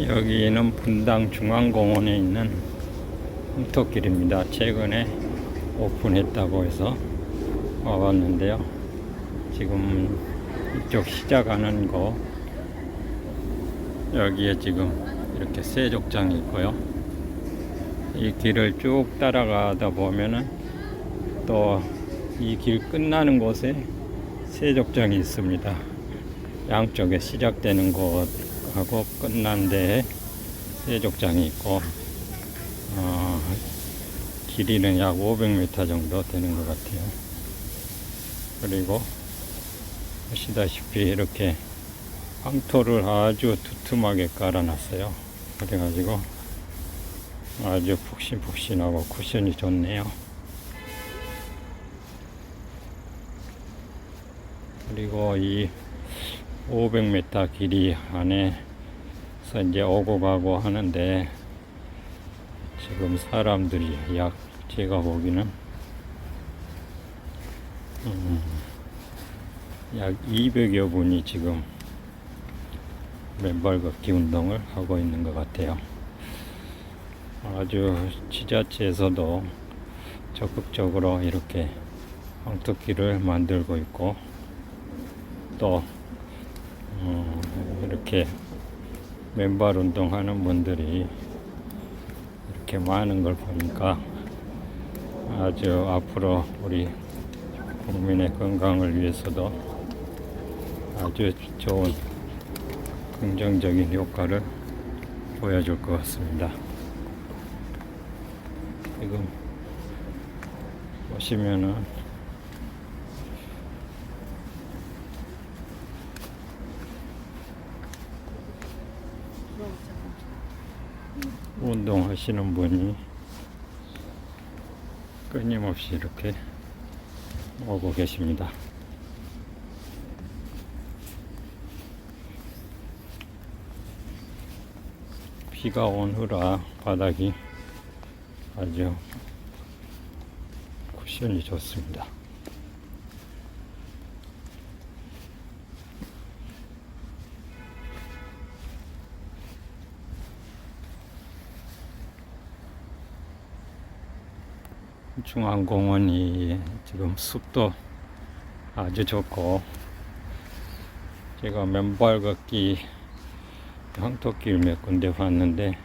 여기는 분당 중앙공원에 있는 홈토길입니다. 최근에 오픈했다고 해서 와봤는데요. 지금 이쪽 시작하는 거 여기에 지금 이렇게 세족장이 있고요. 이 길을 쭉 따라가다 보면은 또 이 길 끝나는 곳에 세족장이 있습니다. 양쪽에 시작되는 곳 하고 끝난 데에 세족장이 있고 어, 길이는 약 500m 정도 되는 것 같아요. 그리고 보시다시피 이렇게 황토를 아주 두툼하게 깔아놨어요. 그래가지고 아주 푹신푹신하고 쿠션이 좋네요. 그리고 이 500m 길이 안에 서 이제 오고 가고 하는데 지금 사람들이 약 제가 보기는 음, 약 200여 분이 지금 맨발 걷기 운동을 하고 있는 것 같아요. 아주 지자체에서도 적극적으로 이렇게 황토길을 만들고 있고 또 어, 이렇게 맨발 운동하는 분들이 이렇게 많은 걸 보니까 아주 앞으로 우리 국민의 건강을 위해서도 아주 좋은 긍정적인 효과를 보여줄 것 같습니다. 지금 보시면은 운동하시는 분이 끊임없이 이렇게 오고 계십니다. 비가 온 후라 바닥이 아주 쿠션이 좋습니다. 중앙공원이 지금 숲도 아주 좋고 제가 맨발 걷기 황토길 몇 군데 봤는데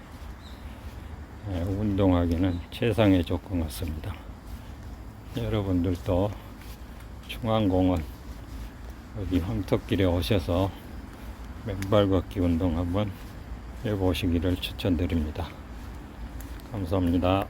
예, 운동하기는 최상의 조건 같습니다. 여러분들도 중앙공원 여기 황토길에 오셔서 맨발 걷기 운동 한번 해보시기를 추천드립니다. 감사합니다.